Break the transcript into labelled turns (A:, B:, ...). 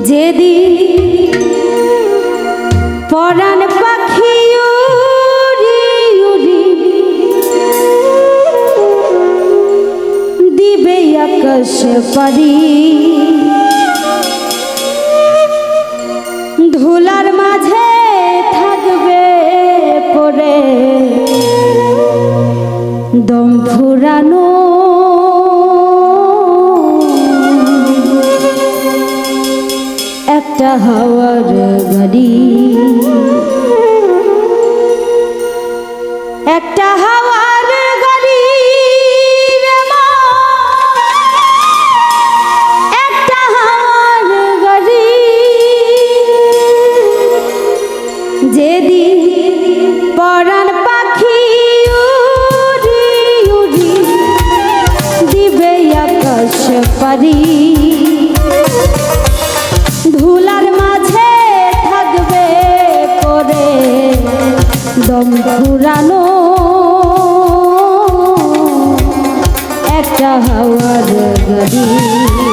A: যেদি পাখি দিবে ধুলার মাঝে থাকবে পরে দম ফুরানো হাওয়ার গাড়ি। হাওয়ার গদি